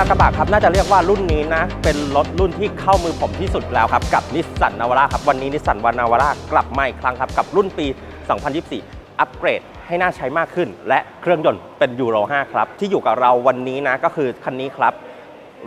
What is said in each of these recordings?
ดากระบะครับน่าจะเรียกว่ารุ่นนี้นะ เป็นรถรุ่นที่เข้ามือผมที่สุดแล้วครับ กับนิสสันนาวาร่าครับ วันนี้นิสสันวานาวาร่ากลับมาอีกครั้งครับ กับรุ่นปี 2024 อัปเกรดให้น่าใช้มากขึ้น และเครื่องยนต์เป็นยูโร 5 ครับ ที่อยู่กับเราวันนี้นะ ก็คือคันนี้ครับ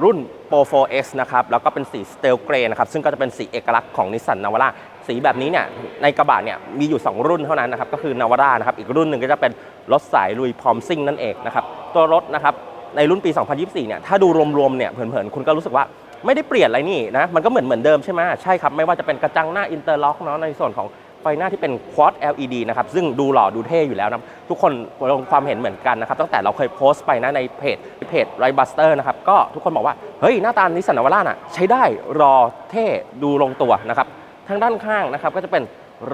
รุ่น Pro 4X นะครับ แล้วก็เป็นสีสเตลเกรนะครับ ซึ่งก็จะเป็นสีเอกลักษณ์ของนิสสันนาวาร่าสีแบบนี้เนี่ยในกระบะเนี่ยมีอยู่ 2 รุ่นเท่านั้นนะครับก็คือนาวาร่านะครับอีกรุ่นหนึ่งก็จะเป็นรถสายลุยพร้อมซิ่งนั่นเองนะครับตัวรถนะครับ ในรุ่นปี 2024 เนี่ย ถ้าดูรวมๆ เนี่ย เผินๆ คุณก็รู้สึกว่าไม่ได้เปลี่ยนอะไรนี่นะ มันก็เหมือนเหมือนเดิมใช่ไหมใช่ครับ ไม่ว่าจะเป็นกระจังหน้าอินเตอร์ล็อกเนาะ ในส่วนของไฟหน้าที่เป็น Quad LED นะครับ ซึ่งดูหล่อดูเท่อยู่แล้วนะ ทุกคนลงความเห็นเหมือนกันนะครับ ตั้งแต่เราเคยโพสต์ไปนะในเพจเพจไรบัสเตอร์นะครับ ก็ทุกคนบอกว่า เฮ้ย หน้าตานิสสันนาวาร่าน่ะใช้ได้ รอเท่ ดูลงตัวนะครับ ทางด้านข้างนะครับก็จะเป็น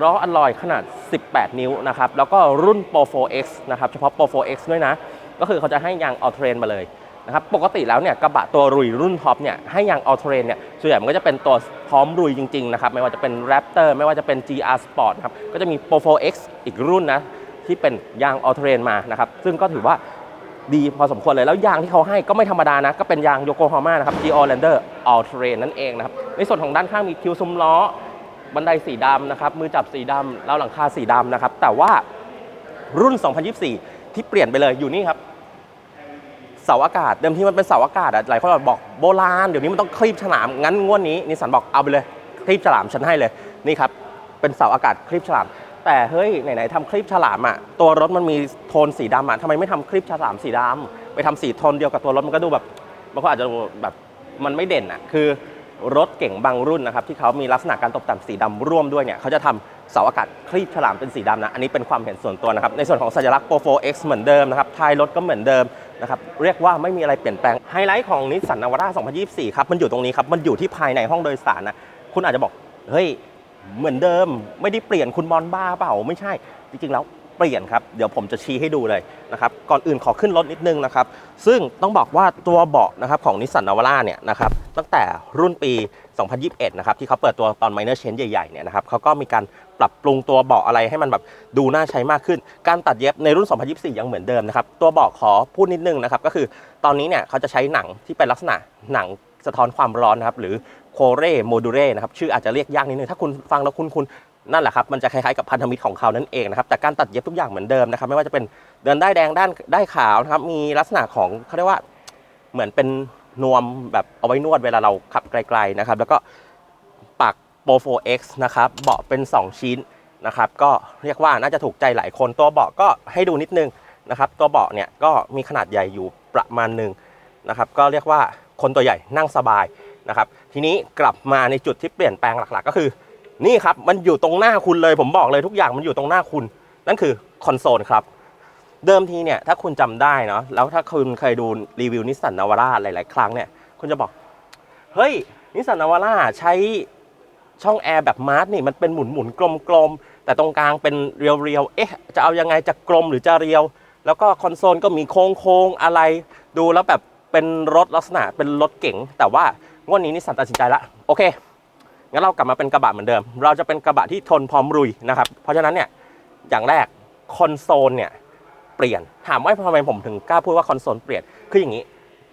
ล้ออลลอยขนาด 18 นิ้วนะครับ แล้วก็รุ่น Pro 4X นะครับ เฉพาะ Pro 4X ด้วยนะ ก็คือเขาจะให้ยางออเทรนมาเลยนะครับปกติแล้วเนี่ยกระบะตัวรุยรุ่นท็อปเนี่ยให้ยางออเทรนเนี่ยส่วนใหญ่มันก็จะเป็นตัวพร้อมรุยจริงๆนะครับไม่ว่าจะเป็น Raptor ไม่ว่าจะเป็น GR Sport นะครับก็จะมี Pro 4X อีกรุ่นนะที่เป็นยางออเทรนมานะครับซึ่งก็ถือว่าดีพอสมควรเลยแล้วยางที่เขาให้ก็ไม่ธรรมดานะ ก็เป็นยางโยโกฮาม่านะครับ Geo Lander All Terrain นั่นเองนะครับ ในส่วนของด้านข้างมีคิวซุ้มล้อ บันไดสีดำนะครับ มือจับสีดำแล้วหลังคาสีดำนะครับ แต่ว่ารุ่น 2024 ที่เปลี่ยนไปเลยอยู่นี่ครับ เสาอากาศเดิมที่มันเป็นเสาอากาศอะหลายคนบอกโบราณเดี๋ยวนี้มันต้องคลีบฉลามงั้นงวดนี้นิสสันบอกเอาไปเลยคลีบฉลามฉันให้เลยนี่ครับเป็นเสาอากาศคลีบฉลาม แต่เฮ้ยไหนๆทำคลีบฉลามอะตัวรถมันมีโทนสีดำอะทำไมไม่ทำคลีบฉลามสีดำไปทำสีโทนเดียวกับตัวรถมันก็ดูแบบบางคนอาจจะแบบมันไม่เด่นอะคือ รถเก่งบางรุ่นนะครับที่เขามีลักษณะการตกแต่งสีดำร่วมด้วยเนี่ยเขาจะทำเสาอากาศคลีบฉลามเป็นสีดำนะ อันนี้เป็นความเห็นส่วนตัวนะครับ ในส่วนของสัญลักษณ์ Pro 4X เหมือนเดิมนะครับท้ายรถก็เหมือนเดิมนะครับเรียกว่าไม่มีอะไรเปลี่ยนแปลงไฮไลท์ของนิสสันนาวาร่า2024 ครับ มันอยู่ตรงนี้ครับ มันอยู่ที่ภายในห้องโดยสารนะคุณอาจจะบอกเฮ้ยเหมือนเดิม ไม่ได้เปลี่ยนคุณบอลบ้าเปล่าไม่ใช่จริงๆแล้ว เปลี่ยนครับ เดี๋ยวผมจะชี้ให้ดูเลยนะครับ ก่อนอื่นขอขึ้นรถนิดนึงนะครับ ซึ่งต้องบอกว่าตัวเบาะนะครับของนิสสันนาวาร่าเนี่ยนะครับตั้งแต่รุ่นปี 2021 นะครับที่เขาเปิดตัวตอน minor change ใหญ่ๆ เนี่ยนะครับเขาก็มีการปรับปรุงตัวเบาะอะไรให้มันแบบดูน่าใช้มากขึ้น การตัดเย็บในรุ่น 2024 ยังเหมือนเดิมนะครับ ตัวเบาะขอพูดนิดนึงนะครับ ก็คือตอนนี้เนี่ยเขาจะใช้หนังที่เป็นลักษณะหนังสะท้อนความร้อนนะครับหรือโคเรโมดูเรนะครับชื่ออาจจะเรียกยากนิดนึงถ้าคุณฟังแล้วคุณคุณ นั่นแหละครับมันจะคล้ายๆกับพันธมิตรของเขานั่นเองนะครับแต่การตัดเย็บทุกอย่างเหมือนเดิมนะครับไม่ว่าจะเป็นเดินได้แดงด้านได้ขาวนะครับมีลักษณะของเขาเรียกว่าเหมือนเป็นนวมแบบเอาไว้นวดเวลาเราขับไกลๆนะครับแล้วก็ปัก Pro 4X นะครับเบาะเป็น 2 ชิ้นนะครับก็เรียกว่าน่าจะถูกใจหลายคนตัวเบาะก็ให้ดูนิดนึงนะครับตัวเบาะเนี่ยก็มีขนาดใหญ่อยู่ประมาณหนึ่งนะครับก็เรียกว่าคนตัวใหญ่นั่งสบายนะครับทีนี้กลับมาในจุดที่เปลี่ยนแปลงหลักๆ ก็คือ นี่ครับมันอยู่ตรงหน้าคุณเลย ผมบอกเลยทุกอย่างมันอยู่ตรงหน้าคุณ นั่นคือคอนโซลครับ เดิมทีเนี่ยถ้าคุณจำได้เนาะแล้วถ้าคุณเคยดูรีวิวนิสสันนาวาร่าหลาย ๆ ครั้งเนี่ยคุณจะบอกเฮ้ยนิสสันนาวาร่าใช้ช่องแอร์แบบมาร์ทนี่มันเป็นหมุนหมุนๆกลมๆแต่ตรงกลางเป็นเรียวๆเอ๊ะจะเอายังไงจะกลมหรือจะเรียว แล้วก็คอนโซลก็มีโค้งๆอะไร ดูแล้วแบบเป็นรถลักษณะเป็นรถเก๋งแต่ว่างวดนี้นิสสันตัดสินใจละโอเค งั้นเรากลับมาเป็นกระบะเหมือนเดิม เราจะเป็นกระบะที่ทนพร้อมรุยนะครับ เพราะฉะนั้นเนี่ยอย่างแรกคอนโซลเนี่ยเปลี่ยนถามว่าทำไมผมถึงกล้าพูดว่าคอนโซลเปลี่ยนคืออย่างนี้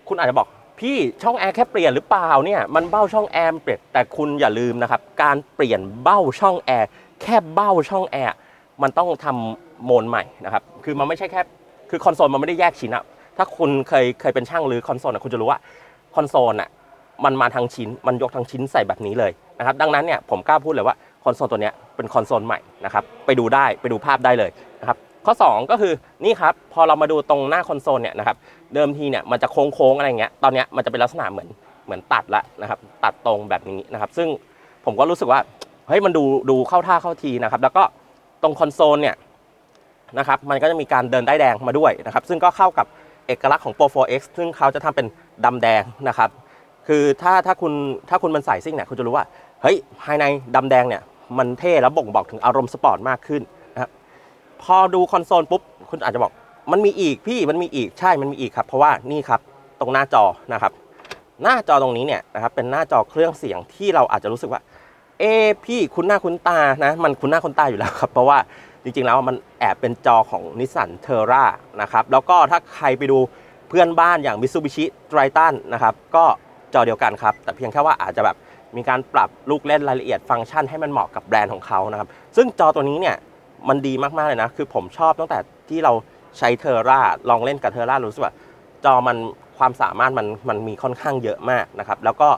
คุณอาจจะบอกพี่ช่องแอร์แค่เปลี่ยนหรือเปล่าเนี่ยมันเบ้าช่องแอร์เปลี่ยนแต่คุณอย่าลืมนะครับการเปลี่ยนเบ้าช่องแอร์แค่เบ้าช่องแอร์มันต้องทำโมนใหม่นะครับคือมันไม่ใช่แค่คือคอนโซลมันไม่ได้แยกชิ้นอะถ้าคุณเคยเคยเป็นช่างหรือคอนโซลอะคุณจะรู้ว่าคอนโซลอะ มันมาทั้งชิ้น มันยกทั้งชิ้นใส่แบบนี้เลยนะครับ ดังนั้นเนี่ยผมกล้าพูดเลยว่าคอนโซลตัวนี้เป็นคอนโซลใหม่นะครับ ไปดูได้ไปดูภาพได้เลยนะครับข้อ 2 ก็คือนี่ครับพอเรามาดูตรงหน้าคอนโซลเนี่ยนะครับเดิมทีเนี่ยมันจะโค้งๆอะไรเงี้ยตอนเนี้ยมันจะเป็นลักษณะเหมือนเหมือนตัดละนะครับตัดตรงแบบนี้นะครับ ซึ่งผมก็รู้สึกว่าเฮ้ยมันดูดูเข้าท่าเข้าทีนะครับ แล้วก็ตรงคอนโซลเนี่ยนะครับมันก็จะมีการเดินได้แดงมาด้วยนะครับ ซึ่งก็เข้ากับเอกลักษณ์ของ Pro 4X ซึ่งเขาจะทำเป็นดำแดงนะครับ คือถ้าถ้าคุณถ้าคุณมันใส่ซิ่งเนี่ยคุณจะรู้ว่าเฮ้ยภายในดำแดงเนี่ยมันเท่แล้วบ่งบอกถึงอารมณ์สปอร์ตมากขึ้นนะครับพอดูคอนโซลปุ๊บคุณอาจจะบอกมันมีอีกพี่มันมีอีกใช่มันมีอีกครับเพราะว่านี่ครับตรงหน้าจอนะครับ หน้าจอตรงนี้เนี่ยนะครับเป็นหน้าจอเครื่องเสียงที่เราอาจจะรู้สึกว่า เอพี่คุณหน้าคุณตานะมันคุณหน้าคุณตาอยู่แล้วครับ เพราะว่าจริงๆแล้วมันแอบเป็นจอของนิสสันเทอร่านะครับแล้วก็ถ้าใครไปดูพพื่อนบ้านอย่าง Mitsubishi Triton นะครับก็ จอเดียวกันครับ แต่เพียงแค่ว่าอาจจะแบบมีการปรับลูกเล่นรายละเอียดฟังก์ชันให้มันเหมาะกับแบรนด์ของเขานะครับ ซึ่งจอตัวนี้เนี่ยมันดีมากๆเลยนะ คือผมชอบตั้งแต่ที่เราใช้เทอร่าลองเล่นกับเทอร่ารู้สึกว่าจอมันความสามารถมันมันมีค่อนข้างเยอะมากนะครับ แล้วก็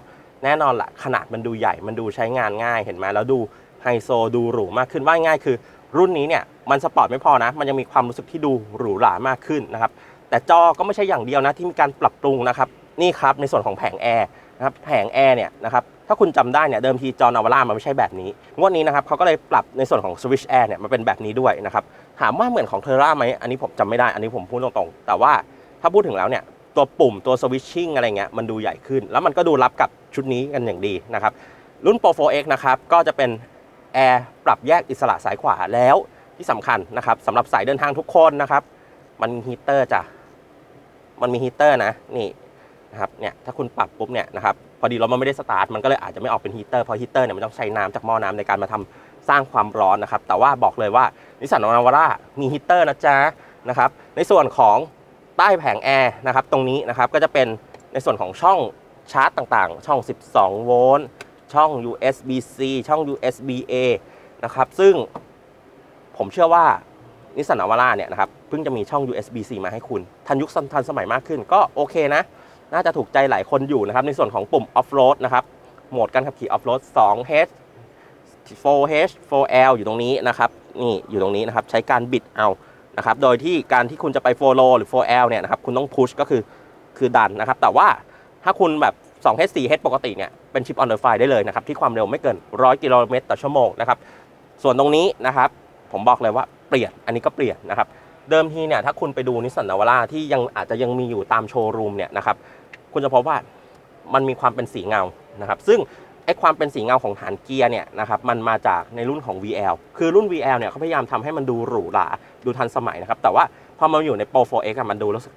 แน่นอนละขนาดมันดูใหญ่มันดูใช้งานง่ายเห็นไหมแล้วดูไฮโซดูหรูมากขึ้นว่าง่ายคือ รุ่นนี้เนี่ยมันสปอร์ตไม่พอนะ มันยังมีความรู้สึกที่ดูหรูหรามากขึ้นนะครับ แต่จอก็ไม่ใช่อย่างเดียวนะที่มีการปรับปรุงนะครับ นี่ครับในส่วนของแผงแอร์นะครับแผงแอร์เนี่ยนะครับถ้าคุณจำได้เนี่ยเดิมทีจอนาวาร่ามันไม่ใช่แบบนี้งวดนี้นะครับเขาก็เลยปรับในส่วนของ Switch Air เนี่ยมาเป็นแบบนี้ด้วยนะครับถามว่าเหมือนของเทอร่าไหมอันนี้ผมจำไม่ได้อันนี้ผมพูดตรงๆ แต่ว่าถ้าพูดถึงแล้วเนี่ยตัวปุ่มตัว switching อะไรเงี้ยมันดูใหญ่ขึ้น แล้วมันก็ดูรับกับชุดนี้กันอย่างดีนะครับรุ่น Pro 4X นะครับก็จะเป็นแอร์ปรับแยกอิสระซ้ายขวาแล้วที่สำคัญนะครับสำหรับสายเดินทางทุกคนนะครับมันมีฮีเตอร์จ้ะมันมีฮีเตอร์นะนี่ นะครับเนี่ยถ้าคุณปรับปุ๊บเนี่ยนะครับพอดีรถมันไม่ได้สตาร์ทมันก็เลยอาจจะไม่ออกเป็นฮีเตอร์เพราะฮีเตอร์เนี่ยมันต้องใช้น้ำจากหม้อน้ำในการมาทำสร้างความร้อนนะครับ แต่ว่าบอกเลยว่านิสสันนาวาร่ามีฮีเตอร์นะจ๊ะนะครับในส่วนของใต้แผงแอร์นะครับตรงนี้นะครับก็จะเป็นในส่วนของช่องชาร์จต่างๆ ช่อง 12 โวลต์ช่อง USB-C ช่อง USB-A นะครับซึ่งผมเชื่อว่านิสสันนาวาร่าเนี่ยนะครับเพิ่งจะมีช่อง USB-C มาให้คุณ ทันยุคทันสมัยมากขึ้นก็โอเคนะ น่าจะถูกใจหลายคนอยู่นะครับ ในส่วนของปุ่ม off road นะครับ โหมดการขับขี่ off road 2H 4H 4L อยู่ตรงนี้นะครับ นี่อยู่ตรงนี้นะครับ ใช้การบิดเอานะครับ โดยที่การที่คุณจะไป 4Low หรือ 4L เนี่ยนะครับ คุณต้อง push ก็คือ คือดันนะครับ แต่ว่าถ้าคุณแบบ 2H 4H ปกติเนี่ยเป็นชิป on the fly ได้เลยนะครับ ที่ความเร็วไม่เกิน 100 กิโลเมตรต่อชั่วโมงนะครับ ส่วนตรงนี้นะครับ ผมบอกเลยว่าเปลี่ยน อันนี้ก็เปลี่ยนนะครับ เดิมทีเนี่ยถ้าคุณไปดูนิสสันนาวาร่าที่ยังอาจจะยังมีอยู่ตามโชว์รูมเนี่ยนะครับคุณจะพบว่ามันมีความเป็นสีเงานะครับซึ่งไอความเป็นสีเงาของฐานเกียร์เนี่ยนะครับมันมาจากในรุ่นของ VL คือรุ่น VL เนี่ยเขาพยายามทำให้มันดูหรูหราดูทันสมัยนะครับแต่ว่าพอมาอยู่ใน Pro 4X อะมันดูแล้วสึก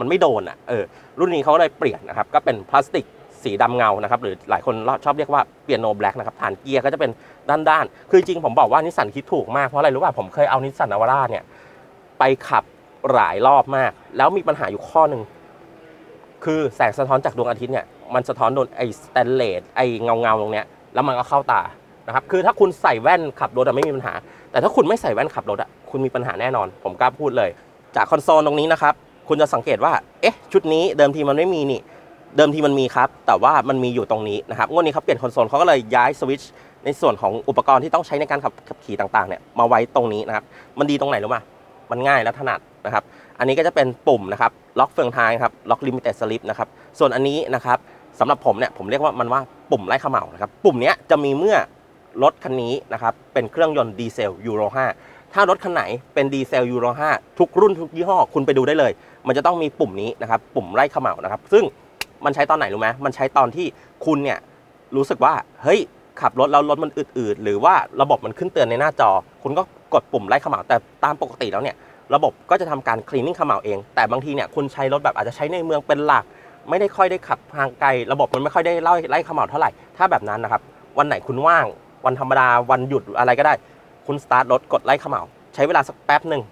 มันไม่โดนอะเออรุ่นนี้เขาเลยเปลี่ยนนะครับก็เป็นพลาสติกสีดำเงานะครับหรือหลายคนชอบเรียกว่าเปียโนแบล็กนะครับฐานเกียร์ก็จะเป็นด้านๆ คือจริงผมบอกว่านิสสันคิดถูกมากเพราะอะไรรู้ป่ะผมเคยเอานิสสันนาวาร่าเนี่ย ไปขับหลายรอบมาก แล้วมีปัญหาอยู่ข้อหนึ่งคือแสงสะท้อนจากดวงอาทิตย์เนี่ยมันสะท้อนโดนไอ้สแตนเลสไอ้เงาเงาๆตรงเนี้ยแล้วมันก็เข้าตานะครับคือถ้าคุณใส่แว่นขับรถอะไม่มีปัญหา แต่ถ้าคุณไม่ใส่แว่นขับรถอะคุณมีปัญหาแน่นอน ผมกล้าพูดเลย จากคอนโซลตรงนี้นะครับคุณจะสังเกตว่าเอ๊ะชุดนี้เดิมทีมันไม่มีนี่เดิมทีมันมีครับ แต่ว่ามันมีอยู่ตรงนี้นะครับงวดนี้เขาเปลี่ยนคอนโซลเขาก็เลยย้ายสวิตช์ในส่วนของอุปกรณ์ที่ต้องใช้ในการขับขับขี่ต่างๆเนี่ยมาไว้ตรงนี้นะครับมันดีตรงไหนรู้ไหม มันง่ายและถนัดนะครับอันนี้ก็จะเป็นปุ่มนะครับล็อกเฟืองท้ายครับล็อกลิมิเต็ดสลิปนะครับส่วนอันนี้นะครับสำหรับผมเนี่ยผมเรียกว่ามันว่าปุ่มไล่เขม่านะครับปุ่มนี้จะมีเมื่อรถคันนี้นะครับเป็นเครื่องยนต์ดีเซลยูโร5ถ้ารถคันไหนเป็นดีเซลยูโร5ทุกรุ่นทุกยี่ห้อคุณไปดูได้เลย มันจะต้องมีปุ่มนี้นะครับปุ่มไล่เขม่านะครับ ซึ่งมันใช้ตอนไหนรู้ไหมมันใช้ตอนที่คุณเนี่ยรู้สึกว่าเฮ้ยขับรถแล้วรถมันอืดๆหรือว่าระบบมันขึ้นเตือนในหน้าจอ คุณก็ กดปุ่มไล่เขม่าแต่ตามปกติแล้วเนี่ยระบบก็จะทำการคลีนนิ่งขม่าเอง แต่บางทีเนี่ยคุณใช้รถแบบอาจจะใช้ในเมืองเป็นหลัก ไม่ได้ค่อยได้ขับทางไกล ระบบมันไม่ค่อยได้ไล่ไล่ขม่าเท่าไหร่ ถ้าแบบนั้นนะครับ วันไหนคุณว่าง วันธรรมดา วันหยุดอะไรก็ได้ คุณสตาร์ทรถกดไล่ขม่าใช้เวลาสักแป๊บหนึ่ง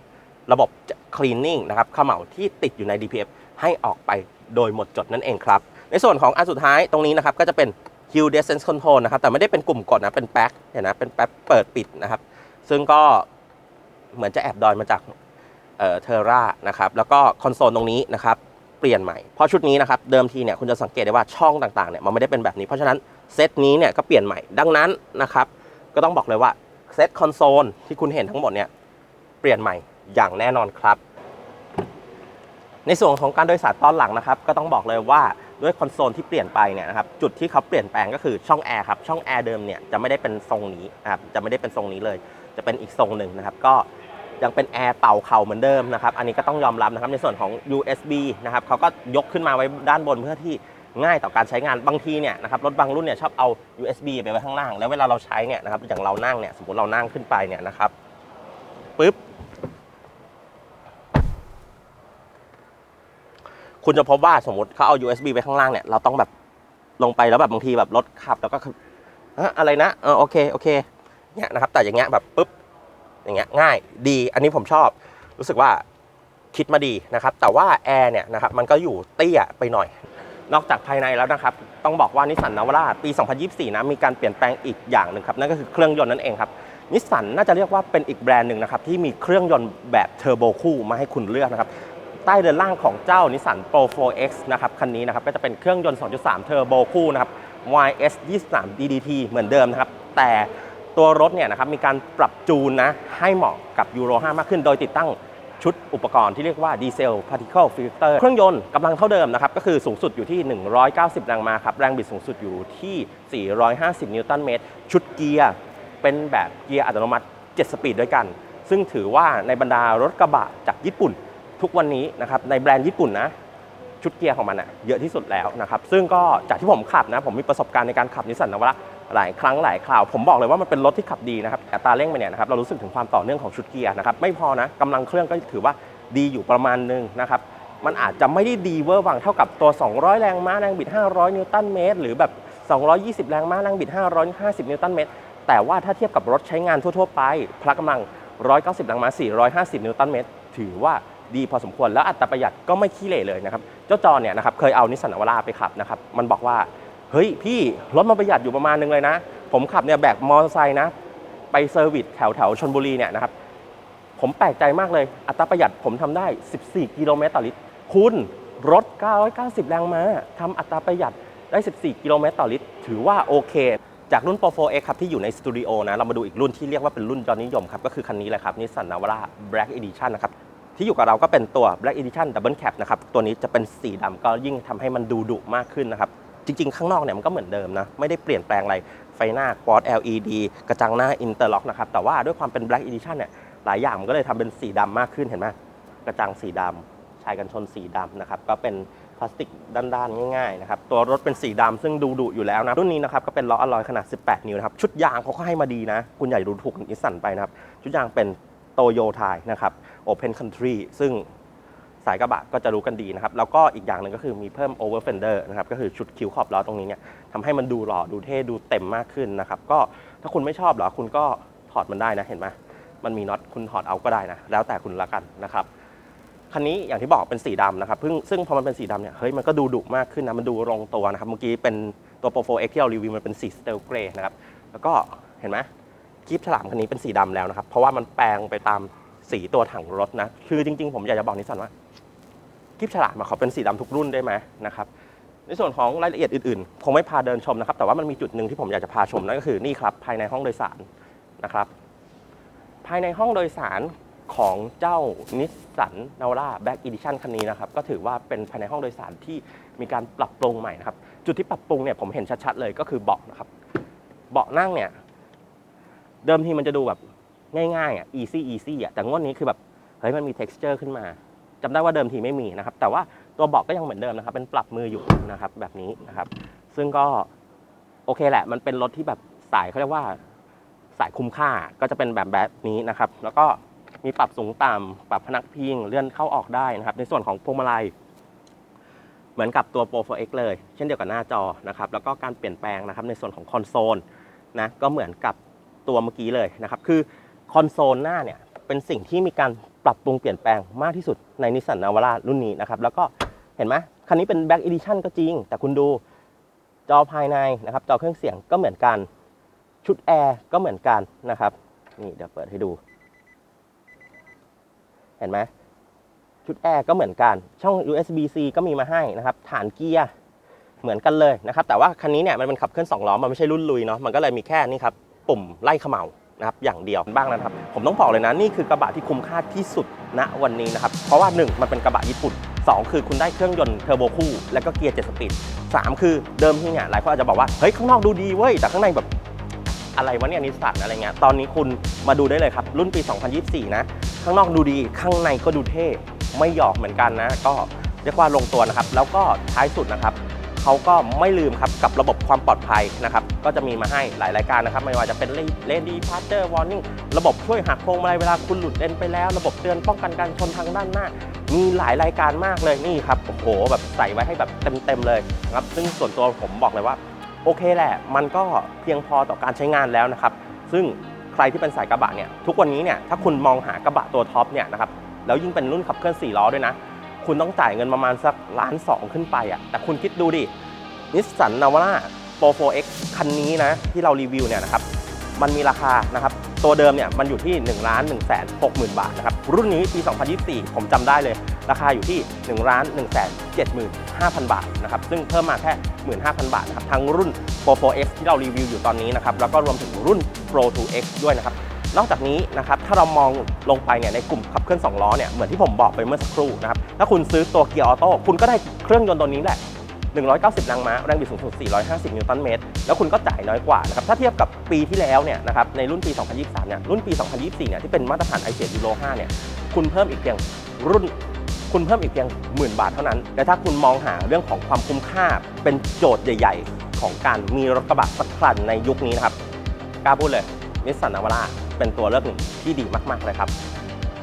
ระบบจะคลีนนิ่งนะครับขม่าที่ติดอยู่ใน DPF ให้ออกไปโดยหมดจดนั่นเองครับ ในส่วนของอันสุดท้ายตรงนี้นะครับก็จะเป็น Hill Distance Control นะครับแต่ไม่ได้เป็นกลุ่มกดนะเป็นแป๊กเนี่ยนะเป็นแป๊กเปิดปิดนะครับ ซึ่งก็เหมือนจะแอบดอยมาจากเอ่อเทอร่านะครับแล้วก็คอนโซลตรงนี้นะครับเปลี่ยนใหม่เพราะชุดนี้นะครับเดิมทีเนี่ยคุณจะสังเกตได้ว่าช่องต่างๆเนี่ยมันไม่ได้เป็นแบบนี้ เพราะฉะนั้นเซตนี้เนี่ยก็เปลี่ยนใหม่ดังนั้นนะครับก็ต้องบอกเลยว่าเซตคอนโซลที่คุณเห็นทั้งหมดเนี่ยเปลี่ยนใหม่อย่างแน่นอนครับ ในส่วนของการโดยสารตอนหลังนะครับก็ต้องบอกเลยว่าด้วยคอนโซลที่เปลี่ยนไปเนี่ยนะครับจุดที่เขาเปลี่ยนแปลงก็คือช่องแอร์ครับช่องแอร์เดิมเนี่ยจะไม่ได้เป็นทรงนี้นะครับจะไม่ได้เป็นทรงนี้เลย จะเป็นอีกทรงหนึ่งนะครับ ก็ยังเป็นแอร์เป่าเข่าเหมือนเดิมนะครับ อันนี้ก็ต้องยอมรับนะครับในส่วนของ USB นะครับเขาก็ยกขึ้นมาไว้ด้านบนเพื่อที่ง่ายต่อการใช้งานบางทีเนี่ยนะครับรถบางรุ่นเนี่ยชอบเอา USB ไปไว้ข้างล่าง แล้วเวลาเราใช้เนี่ยนะครับอย่างเรานั่งเนี่ยสมมติเรานั่งขึ้นไปเนี่ยนะครับปึ๊บคุณจะพบว่าสมมติเขาเอา USB ไปข้างล่างเนี่ยเราต้องแบบลงไปแล้วแบบบางทีแบบรถขับแล้วก็ฮะอะไรนะเออโอเคโอเค เนี่ยนะครับ แต่อย่างเงี้ยแบบปุ๊บอย่างเงี้ยง่ายดี อันนี้ผมชอบ รู้สึกว่าคิดมาดีนะครับ แต่ว่าแอร์เนี่ยนะครับมันก็อยู่เตี้ยไปหน่อย นอกจากภายในแล้วนะครับ ต้องบอกว่านิสสันนาวาร่าปี 2024 นะมีการเปลี่ยนแปลงอีกอย่างหนึ่งครับ นั่นก็คือเครื่องยนต์นั่นเองครับนิสสันน่าจะเรียกว่าเป็นอีกแบรนด์หนึ่งนะครับที่มีเครื่องยนต์แบบเทอร์โบคู่มาให้คุณเลือกนะครับใต้เรือนล่างของเจ้านิสสัน Pro 4X นะครับคันนี้นะครับก็จะเป็นเครื่องยนต์ 2.3 เทอร์โบคู่นะครับ YS 23 DDT เหมือนเดิมนะครับแต่ ตัวรถเนี่ยนะครับมีการปรับจูนนะให้เหมาะกับยูโร 5 มากขึ้น โดยติดตั้งชุดอุปกรณ์ที่เรียกว่าดีเซล particle filter เครื่องยนต์กำลังเท่าเดิมนะครับ ก็คือสูงสุดอยู่ที่ 190 แรงม้าครับ แรงบิดสูงสุดอยู่ที่ 450 นิวตันเมตร ชุดเกียร์เป็นแบบเกียร์อัตโนมัติ 7 สปีดด้วยกัน ซึ่งถือว่าในบรรดารถกระบะจากญี่ปุ่น ทุกวันนี้นะครับในแบรนด์ญี่ปุ่นนะชุดเกียร์ของมันอะเยอะที่สุดแล้วนะครับ ซึ่งก็จากที่ผมขับนะ ผมมีประสบการณ์ในการขับนิสสันนวาร่า หลายครั้งหลายคราว ผมบอกเลยว่ามันเป็นรถที่ขับดีนะครับแต่ตาเร่งไปเนี่ยนะครับเรารู้สึกถึงความต่อเนื่องของชุดเกียร์นะครับไม่พอนะกำลังเครื่องก็ถือว่าดีอยู่ประมาณนึงนะครับมันอาจจะไม่ได้ดีเวอร์วังเท่ากับตัว 200 แรงม้าแรงบิด 500 นิวตันเมตร หรือแบบ 220 แรงม้าแรงบิด 550 นิวตันเมตร แต่ว่าถ้าเทียบกับรถใช้งานทั่ว ๆ ไป พละกำลัง 190 แรงม้า 450 นิวตันเมตร ถือว่าดีพอสมควร แล้วอัตราประหยัดก็ไม่ขี้เหร่เลยนะครับ เจ้าจอเนี่ยนะครับเคยเอานิสสันนาวาราไปขับนะครับ มันบอกว่า เฮ้ยพี่รถมันประหยัดอยู่ประมาณนึงเลยนะ ผมขับเนี่ยแบกมอเตอร์ไซค์นะ ไปเซอร์วิสแถวแถวชนบุรีเนี่ยนะครับ ผมแปลกใจมากเลย อัตราประหยัดผมทำได้ 14 กิโลเมตรต่อลิตร คุณรถ 990 แรงม้าทำอัตราประหยัดได้ 14 กิโลเมตรต่อลิตร ถือว่าโอเค จากรุ่น Pro 4X ครับที่อยู่ในสตูดิโอนะ เรามาดูอีกรุ่นที่เรียกว่าเป็นรุ่นยอดนิยมครับ ก็คือคันนี้แหละครับ Nissan Navara Black Edition นะครับที่อยู่กับเราก็เป็นตัว Black Edition Double Cab นะครับ ตัวนี้จะเป็นสีดำก็ยิ่งทำให้มันดูดุมากขึ้นนะครับ จริง ๆ ข้างนอกเนี่ยมันก็เหมือนเดิมนะ ไม่ได้เปลี่ยนแปลงอะไร ไฟหน้า Quad LED กระจังหน้า Interlock นะครับ แต่ว่าด้วยความเป็น Black Edition เนี่ย หลายอย่างมันก็เลยทำเป็นสีดำมากขึ้นเห็นไหมกระจังสีดำชายกันชนสีดำนะครับ ก็เป็นพลาสติกด้านๆ ง่ายๆนะครับ ตัวรถเป็นสีดำซึ่งดูดุอยู่แล้วนะ รุ่นนี้นะครับก็เป็นล้ออลลอยขนาด 18 นิ้วนะครับ ชุดยางเขาก็ให้มาดีนะ คุณใหญ่ดูถูกนิสสันไปนะครับ ชุดยางเป็นโตโยไทยนะครับ Open Country ซึ่ง สายกระบะก็จะรู้กันดีนะครับ แล้วก็อีกอย่างหนึ่งก็คือมีเพิ่ม over fender นะครับ ก็คือชุดคิ้วขอบล้อตรงนี้เนี่ยทำให้มันดูหล่อดูเท่ดูเต็มมากขึ้นนะครับ ก็ถ้าคุณไม่ชอบเหรอคุณก็ถอดมันได้นะเห็นไหมมันมีน็อตคุณถอดเอาก็ได้นะ แล้วแต่คุณละกันนะครับคันนี้อย่างที่บอกเป็นสีดำนะครับซึ่งซึ่งพอมันเป็นสีดำเนี่ยเฮ้ยมันก็ดูดุมากขึ้นนะมันดูลงตัวนะครับเมื่อกี้เป็นตัว Pro 4X ที่เรารีวิวมันเป็นสีสเตลเกรย์นะครับแล้วก็เห็นไหมกีบฉลามคันนี้เป็นสีดำแล้วนะครับ เพราะว่ามันแปลงไปตามสีตัวถังรถนะ คือจริงๆ ผมอยากจะบอกนิสสันว่า กิฟฉลากมอะขอเป็นสีดำทุกรุ่นได้ไหมนะครับในส่วนของรายละเอียดอื่นๆคงไม่พาเดินชมนะครับ แต่ว่ามันมีจุดหนึ่งที่ผมอยากจะพาชมนั่นก็คือนี่ครับภายในห้องโดยสารนะครับ ภายในห้องโดยสารของเจ้านิสสันนาวร่าแบ็กอีดิชันคันนี้นะครับ ก็ถือว่าเป็นภายในห้องโดยสารที่มีการปรับปรุงใหม่นะครับ จุดที่ปรับปรุงเนี่ยผมเห็นชัดๆเลยก็คือเบาะนะครับ เบาะนั่งเนี่ย เดิมทีมันจะดูแบบง่ายๆอะ easy easy อะแต่งวดนี้คือแบบเฮ้ยมันมี texture ขึ้นมา จำได้ว่าเดิมทีไม่มีนะครับ แต่ว่าตัวเบาะก็ยังเหมือนเดิมนะครับ เป็นปรับมืออยู่นะครับแบบนี้นะครับ ซึ่งก็โอเคแหละ มันเป็นรถที่แบบสายเขาเรียกว่าสายคุ้มค่าก็จะเป็นแบบแบบนี้นะครับ แล้วก็มีปรับสูงต่ำปรับพนักพิงเลื่อนเข้าออกได้นะครับ ในส่วนของพวงมาลัยเหมือนกับตัว Pro 4X เลย เช่นเดียวกับหน้าจอนะครับ แล้วก็การเปลี่ยนแปลงนะครับ ในส่วนของคอนโซลนะก็เหมือนกับตัวเมื่อกี้เลยนะครับ คือคอนโซลหน้าเนี่ยเป็นสิ่งที่มีการ ปรับปรุงเปลี่ยนแปลงมากที่สุดในนิสสันนาวาร่ารุ่นนี้นะครับ แล้วก็เห็นไหมคันนี้เป็น Back Edition ก็จริง แต่คุณดูจอภายในนะครับ จอเครื่องเสียงก็เหมือนกัน ชุดแอร์ก็เหมือนกันนะครับ นี่เดี๋ยวเปิดให้ดู เห็นไหมชุดแอร์ก็เหมือนกัน ช่อง USB-C ก็มีมาให้นะครับ ฐานเกียร์เหมือนกันเลยนะครับ แต่ว่าคันนี้เนี่ยมันเป็นขับเคลื่อนสองล้อ มันไม่ใช่รุ่นลุยเนาะ มันก็เลยมีแค่นี่ครับ ปุ่มไล่เขมเหลา นะครับอย่างเดียวบ้างนะครับ ผมต้องบอกเลยนะนี่คือกระบะที่คุ้มค่าที่สุดณวันนี้นะครับ เพราะว่า 1 มันเป็นกระบะญี่ปุ่น 2 คือคุณได้เครื่องยนต์เทอร์โบคู่ และก็เกียร์7สปีด3คือเดิมที่เนี่ยหลายคนอาจจะบอกว่า เฮ้ย ข้างนอกดูดีเว้ย แต่ข้างในแบบอะไรวะเนี่ยนิสสันอะไรเงี้ยตอนนี้คุณมาดูได้เลยครับ รุ่นปี 2024 นะ ข้างนอกดูดีข้างในก็ดูเท่ไม่หยอกเหมือนกันนะ ก็เรียกว่าลงตัวนะครับ แล้วก็ท้ายสุดนะครับ เขาก็ไม่ลืมครับกับระบบความปลอดภัยนะครับก็จะมีมาให้หลายรายการนะครับ ไม่ว่าจะเป็น Lady Parter Warning ระบบช่วยหักพวงมาลัยเวลาคุณหลุดเลนไปแล้ว ระบบเตือนป้องกันการชนทางด้านหน้า มีหลายรายการมากเลยนี่ครับโอ้โหแบบใส่ไว้ให้แบบเต็มๆเลยนะครับซึ่งส่วนตัวผมบอกเลยว่าโอเคแหละ มันก็เพียงพอต่อการใช้งานแล้วนะครับ ซึ่งใครที่เป็นสายกระบะเนี่ยทุกวันนี้เนี่ยถ้าคุณมองหากระบะตัวท็อปเนี่ยนะครับแล้วยิ่งเป็นรุ่นขับเคลื่อน4ล้อด้วยนะ คุณต้องจ่ายเงินประมาณสักล้านสองขึ้นไปอะแต่คุณคิดดูดินิสสันนาวาร่าโปร 4X คันนี้นะ ที่เรารีวิวเนี่ยนะครับ มันมีราคานะครับ ตัวเดิมเนี่ยมันอยู่ที่1นึ่งล้านหนึ่งแสนหกหมื่นบาทนะครับ รุ่นนี้ปี 2024 ผมจำได้เลย ราคาอยู่ที่1นึ่งล้านหนึ่งแสนเจ็ดหมื่นห้าพันบาทนะครับ ซึ่งเพิ่มมาแค่ 15,000 บาทนะครับ ทั้งรุ่น Pro 4X ที่เรารีวิวอยู่ตอนนี้นะครับ แล้วก็รวมถึงรุ่น Pro 2X ด้วยนะครับ นอกจากนี้นะครับถ้าเรามองลงไปเนี่ยในกลุ่มขับเคลื่อน2ล้อเนี่ยเหมือนที่ผมบอกไปเมื่อสักครู่นะครับถ้าคุณซื้อตัวเกียร์ออโต้คุณก็ได้เครื่องยนต์ตัวนี้แหละ 190แรงม้าแรงบิดสูงสุด 450 นิวตันเมตร แล้วคุณก็จ่ายน้อยกว่านะครับถ้าเทียบกับปีที่แล้วเนี่ยนะครับในรุ่นปี 2023 เนี่ยรุ่นปี 2024 เนี่ยที่เป็นมาตรฐาน i 7 Euro 5เนี่ยคุณเพิ่มอีกเพียงรุ่นคุณเพิ่มอีกเพียงหมื่นบาทเท่านั้นแต่ถ้าคุณมองหาเรื่องของความคุ้มค่าเป็นโจทย์ใหญ่ ๆ ของการมีรถกระบะสักคันในยุคนี้นะครับกล้าพูดเลยนิสสันนาวาร่า เป็นตัวเลือกหนึ่งที่ดีมากๆเลยครับ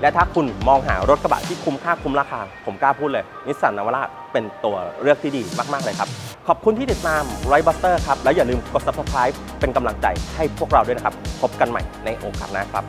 และถ้าคุณมองหารถกระบะที่คุ้มค่าคุ้มราคา ผมกล้าพูดเลยนิสสันนาวาร่าเป็นตัวเลือกที่ดีมากๆเลยครับ ขอบคุณที่ติดตามไรบัสเตอร์ครับ และอย่าลืมกด subscribe เป็นกำลังใจให้พวกเราด้วยนะครับ พบกันใหม่ในโอกาสหน้าครับ